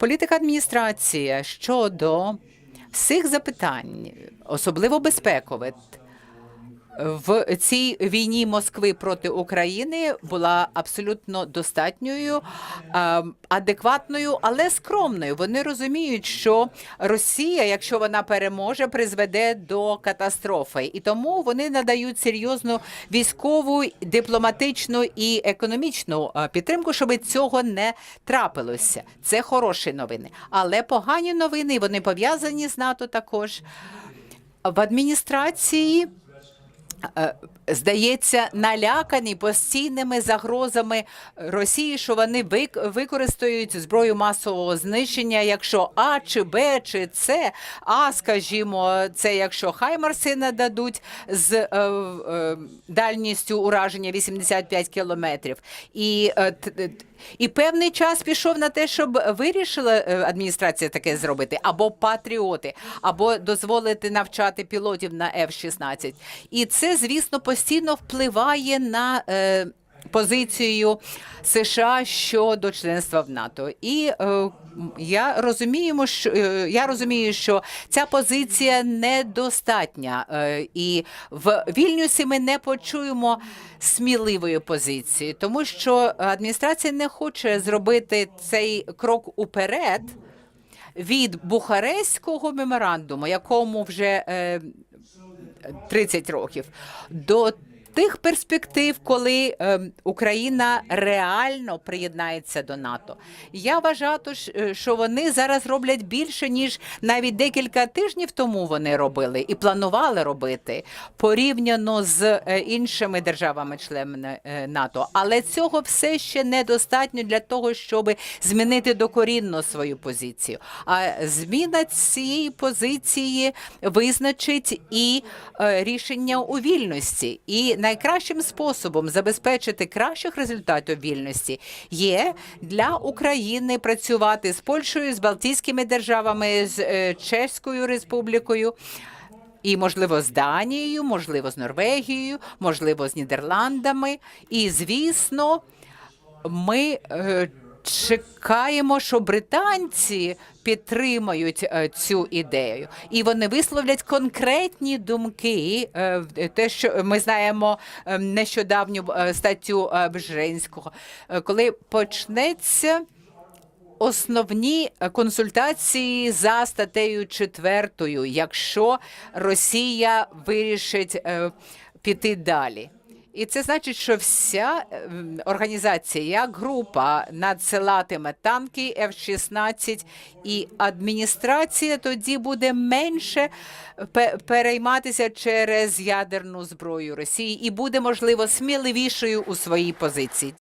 Політика адміністрації щодо всіх запитань, особливо безпекових, в цій війні Москви проти України була абсолютно достатньою, е, адекватною, але скромною. Вони розуміють, що Росія, якщо вона переможе, призведе до катастрофи, і тому вони надають серйозну військову, дипломатичну і економічну е, підтримку, щоб цього не трапилося. Це хороші новини, але погані новини. Вони пов'язані з НАТО також в адміністрації здається, налякані постійними загрозами Росії, що вони вик- використають зброю масового знищення, якщо А чи Б чи С, А, скажімо, це якщо Хаймарси нададуть з е, е, дальністю ураження 85 кілометрів. І е, і певний час пішов на те, щоб вирішила е, адміністрація таке зробити, або патріоти, або дозволити навчати пілотів на F-16. І це, звісно, постійно впливає на е, позицію США щодо членства в НАТО. І е, я розумію, що е, я розумію, що ця позиція недостатня, е, і в Вільнюсі ми не почуємо сміливої позиції, тому що адміністрація не хоче зробити цей крок уперед від Бухарестського меморандуму, якому вже е, 30 років, до тих перспектив, коли е, Україна реально приєднається до НАТО. Я вважаю, е, що вони зараз роблять більше ніж навіть декілька тижнів тому вони робили і планували робити порівняно з е, іншими державами-членами е, НАТО. Але цього все ще недостатньо для того, щоб змінити докорінно свою позицію. А зміна цієї позиції визначить і рішення у вільності. І найкращим способом забезпечити кращих результатів вільності є для України працювати з Польщею, з Балтійськими державами, з е, Чеською Республікою. І, можливо, з Данією, можливо, з Норвегією, можливо, з Нідерландами. І, звісно, ми е, чекаємо, що британці підтримають е, цю ідею, і вони висловлять конкретні думки. е, в- Те, що ми знаємо е, нещодавню е, статтю е, Бженського, Е, коли почнеться. Основні е, консультації за статтею четвертою, якщо Росія вирішить е, піти далі. І це значить, що вся е, організація, як група, надсилатиме танки F-16, і адміністрація тоді буде менше перейматися через ядерну зброю Росії і буде, можливо, сміливішою у своїй позиції.